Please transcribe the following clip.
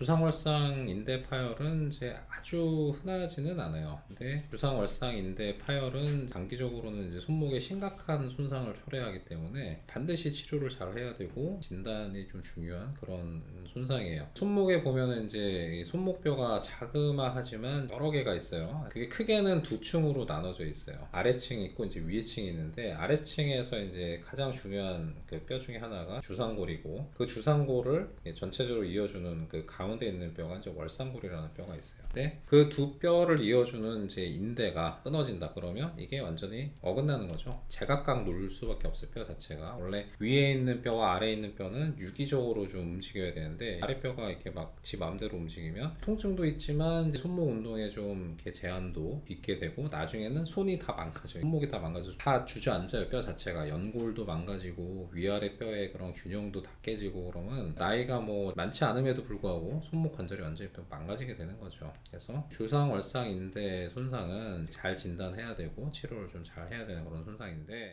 주상월상 인대 파열은 이제 아주 흔하지는 않아요. 근데 주상월상 인대 파열은 장기적으로는 이제 손목에 심각한 손상을 초래하기 때문에 반드시 치료를 잘 해야 되고 진단이 좀 중요한 그런 손상이에요. 손목에 보면은 이제 이 손목뼈가 자그마하지만 여러 개가 있어요. 그게 크게는 두 층으로 나눠져 있어요. 아래층이 있고 이제 위층이 있는데 아래층에서 이제 가장 중요한 그 뼈 중에 하나가 주상골이고 그 주상골을 전체적으로 이어주는 그 가운데 있는 뼈가 이제 월상골이라는 뼈가 있어요. 근데 그 두 뼈를 이어주는 이제 인대가 끊어진다 그러면 이게 완전히 어긋나는 거죠. 제각각 놀 수밖에 없어요. 뼈 자체가 원래 위에 있는 뼈와 아래에 있는 뼈는 유기적으로 좀 움직여야 되는데 아래 뼈가 이렇게 막 지 마음대로 움직이면 통증도 있지만 손목 운동에 좀 제한도 있게 되고 나중에는 손이 다 망가져요. 손목이 다 망가져 다 주저앉아요. 뼈 자체가 연골도 망가지고 위아래 뼈의 그런 균형도 다 깨지고 그러면 나이가 뭐 많지 않음에도 불구하 고 손목 관절이 완전히 망가지게 되는 거죠. 그래서 주상 월상 인대 손상은 잘 진단해야 되고 치료를 좀 잘 해야 되는 그런 손상인데